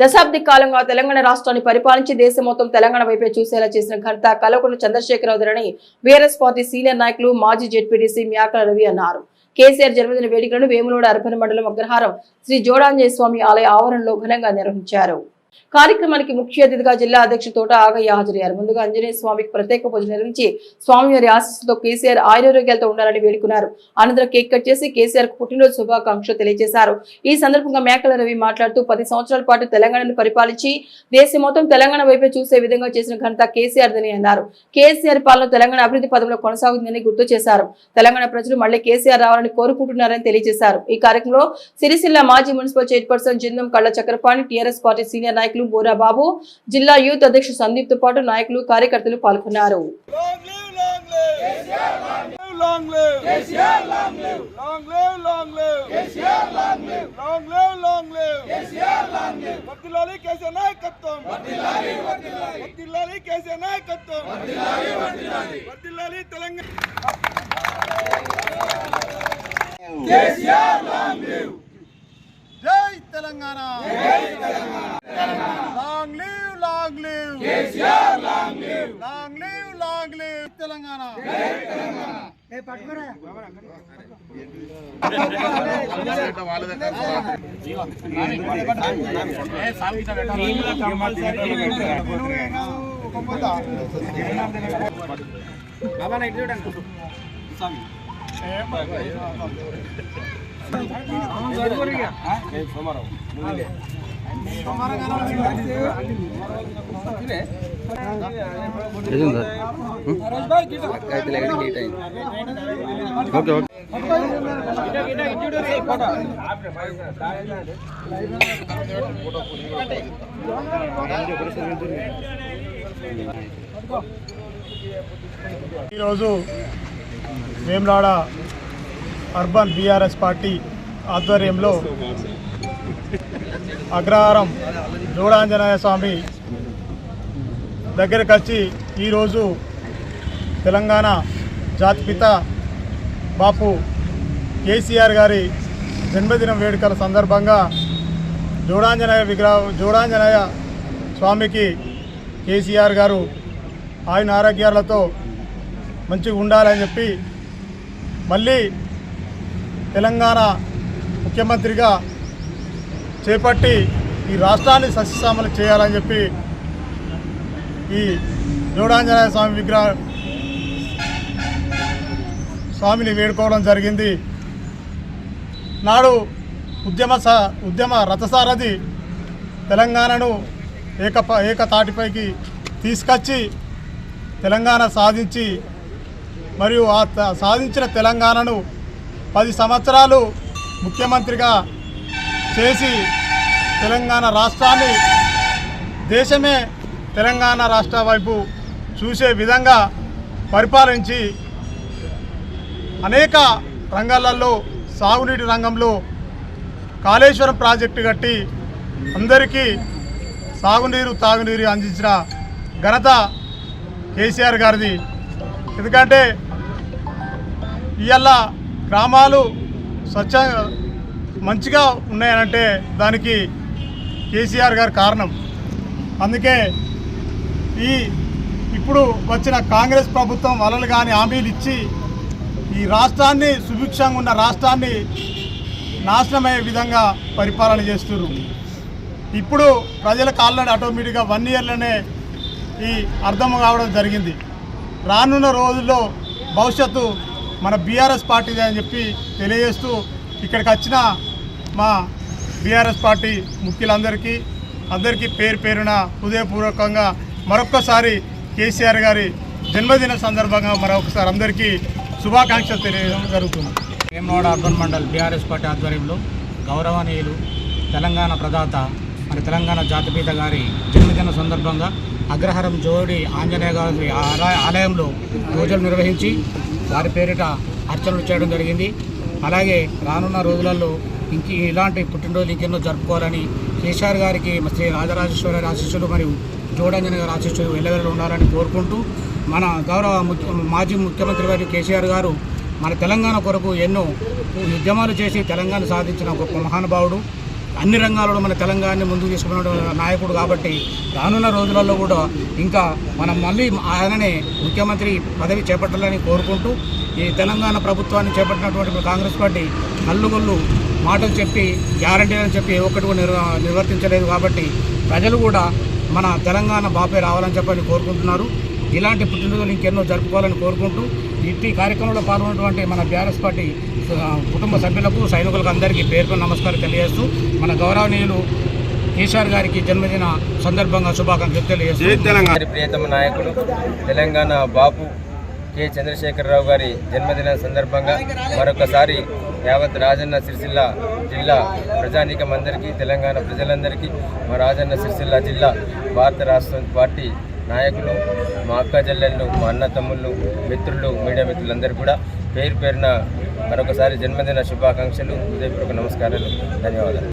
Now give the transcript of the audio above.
దశాబ్ది కాలంగా తెలంగాణ రాష్ట్రాన్ని పరిపాలించి దేశం మొత్తం తెలంగాణ వైపే చూసేలా చేసిన ఘనత కలవకుండ చంద్రశేఖరరావుదని బీఆర్ఎస్ పార్టీ సీనియర్ నాయకులు మాజీ జెడ్పీటీసీ మ్యాకల రవి అన్నారు. కేసీఆర్ జన్మదిన వేడుకలను వేములవాడ అర్బన్ మండలం అగ్రహారం శ్రీ జోడాంజయ స్వామి ఆలయ ఆవరణలో ఘనంగా నిర్వహించారు. కార్యక్రమానికి ముఖ్య అతిథిగా జిల్లా అధ్యక్షుడు తోట ఆగయ్య హాజరయ్యారు. ముందుగా ఆంజనేయ స్వామికి ప్రత్యేక పూజ నిర్వహించి స్వామివారి ఆశీస్సుతో కేసీఆర్ ఆయురోగ్యాలతో ఉండాలని వేడుకున్నారు. అనంతరం కేక్ కట్ చేసి కేసీఆర్కు పుట్టినరోజు శుభాకాంక్షలు తెలియజేశారు. ఈ సందర్భంగా మేకల రవి మాట్లాడుతూ పది సంవత్సరాల పాటు తెలంగాణను పరిపాలించి దేశం మొత్తం తెలంగాణ వైపే చూసే విధంగా చేసిన ఘనత కేసీఆర్దని అన్నారు. కేసీఆర్ పాలన తెలంగాణ అభివృద్ధి పదంలో కొనసాగుతుందని గుర్తు చేశారు. తెలంగాణ ప్రజలు మళ్ళీ కేసీఆర్ రావాలని కోరుకుంటున్నారని తెలియజేశారు. ఈ కార్యక్రమంలో సిరిసిల్ల మాజీ మున్సిపల్ చైర్పర్సన్ జిందం కళ్ళ చక్రపాణి టీఆర్ఎస్ పార్టీ సీనియర్ నాయకులు బోరా బాబు జిల్లా యూత్ అధ్యక్షుడు సందీప్తో పాటు నాయకులు కార్యకర్తలు పాల్గొన్నారు. Live. KCR, long live. Long live, long live. KCR, long live. Long live, long live. KCR, long live. వర్ధిల్లాలి కేసీఆర్ నాయకత్వం. వర్ధిల్లాలి, ఓకే ఓకే. ఈరోజు వేములాడ అర్బన్ బీఆర్ఎస్ పార్టీ ఆధ్వర్యంలో అగ్రహారం జోడాంజనేయ స్వామి దగ్గరకు వచ్చి ఈరోజు తెలంగాణ జాతిపిత బాపు కేసీఆర్ గారి జన్మదిన వేడుకల సందర్భంగా జోడాంజనేయ విగ్రహ జోడాంజనేయ స్వామికి కేసీఆర్ గారు ఆయన ఆరోగ్యాలతో మంచిగా ఉండాలని చెప్పి మళ్ళీ తెలంగాణ ముఖ్యమంత్రిగా చేపట్టి ఈ రాష్ట్రాన్ని సస్యశ్యామలు చేయాలని చెప్పి ఈ జోడాంజనేయ స్వామి విగ్రహ స్వామిని వేడుకోవడం జరిగింది. నాడు ఉద్యమ స ఉద్యమ రథసారథి తెలంగాణను ఏక ఏకతాటిపైకి తీసుకొచ్చి తెలంగాణ సాధించి మరియు ఆ త- సాధించిన తెలంగాణను పది సంవత్సరాలు ముఖ్యమంత్రిగా చేసి తెలంగాణ రాష్ట్రాన్ని దేశమే తెలంగాణ రాష్ట్ర వైపు చూసే విధంగా పరిపాలించి అనేక రంగాలలో సాగునీటి రంగంలో కాళేశ్వరం ప్రాజెక్టు కట్టి అందరికీ సాగునీరు తాగునీరు అందించిన ఘనత కేసీఆర్ గారిది. ఎందుకంటే ఇవాళ గ్రామాలు స్వచ్ఛ మంచిగా ఉన్నాయనంటే దానికి కేసీఆర్ గారు కారణం. అందుకే ఈ ఇప్పుడు వచ్చిన కాంగ్రెస్ ప్రభుత్వం వలలు కానీ హామీలు ఇచ్చి ఈ రాష్ట్రాన్ని సుభిక్షంగా ఉన్న రాష్ట్రాన్ని నాశనమయ్యే విధంగా పరిపాలన చేస్తున్నారు ఇప్పుడు ప్రజలకు ఆల్రెడీ ఆటోమేటిక్గా వన్ ఇయర్లోనే ఈ అర్థం కావడం జరిగింది. రానున్న రోజుల్లో భవిష్యత్తు మన బీఆర్ఎస్ పార్టీదే అని చెప్పి తెలియజేస్తూ ఇక్కడికి వచ్చిన మా బీఆర్ఎస్ పార్టీ ముఖ్యులందరికీ అందరికీ పేరు పేరున హృదయపూర్వకంగా మరొక్కసారి కేసీఆర్ గారి జన్మదిన సందర్భంగా మరొకసారి అందరికీ శుభాకాంక్షలు తెలియడం జరుగుతుంది. Vemavada urban mandal BRS party ఆధ్వర్యంలో గౌరవనీయులు తెలంగాణ ప్రదాత మరి తెలంగాణ జాతిపీత గారి జన్మదిన సందర్భంగా అగ్రహారం జోడి ఆంజనేయ గారి ఆలయ- ఆలయంలో పూజలు నిర్వహించి వారి పేరిట అర్చనలు చేయడం జరిగింది. అలాగే రానున్న రోజులలో ఇంక ఇలాంటి పుట్టినరోజులు ఇంకెన్నో జరుపుకోవాలని కేసీఆర్ గారికి శ్రీ రాజరాజేశ్వర గారి ఆశీస్సులు మరియు జోడంజన గారి ఆశీస్సులు వెళ్ళవెళ్ళ ఉండాలని కోరుకుంటూ మన గౌరవ ముఖ్య మాజీ ముఖ్యమంత్రి గారు కేసీఆర్ గారు మన తెలంగాణ కొరకు ఎన్నో ఉద్యమాలు చేసి తెలంగాణ సాధించిన గొప్ప మహానుభావుడు. అన్ని రంగాలలో మన తెలంగాణని ముందుకు తీసుకున్న నాయకుడు కాబట్టి రానున్న రోజులలో కూడా ఇంకా మనం మళ్ళీ ఆయననే ముఖ్యమంత్రి పదవి చేపట్టాలని కోరుకుంటూ ఈ తెలంగాణ ప్రభుత్వాన్ని చేపట్టినటువంటి కాంగ్రెస్ పార్టీ కల్లుగొల్లు మాటలు చెప్పి గ్యారంటీలను చెప్పి ఏ ఒక్కటి కూడా నిర్వ నిర్వర్తించలేదు కాబట్టి ప్రజలు కూడా మన తెలంగాణ బాపే రావాలని చెప్పని కోరుకుంటున్నారు. ఇలాంటి పుట్టినరోజులు ఇంకెన్నో జరుపుకోవాలని కోరుకుంటూ ఇట్టి కార్యక్రమంలో పాల్గొన్నటువంటి మన బీఆర్ఎస్ పార్టీ కుటుంబ సభ్యులకు సైనికులకు అందరికీ పేరుకు నమస్కారం తెలియజేస్తూ మన గౌరవనీయులు కేసీఆర్ గారికి జన్మదిన సందర్భంగా శుభాకాంక్షలు తెలియజేస్తూ ప్రియతమ నాయకుడు తెలంగాణ బాపు కె. చంద్రశేఖరరావు గారి జన్మదిన సందర్భంగా మరొకసారి యావత్ రాజన్న సిరిసిల్ల జిల్లా ప్రజానీకం అందరికీ తెలంగాణ ప్రజలందరికీ మా రాజన్న సిరిసిల్ల జిల్లా భారత రాష్ట్ర పార్టీ నాయకులు మా అక్క చెల్లెళ్ళు మా అన్న తమ్ముళ్ళు మిత్రులు మీడియా మిత్రులందరూ కూడా పేరు పేరున మరొకసారి జన్మదిన శుభాకాంక్షలు హృదయపూర్వక నమస్కారాలు ధన్యవాదాలు.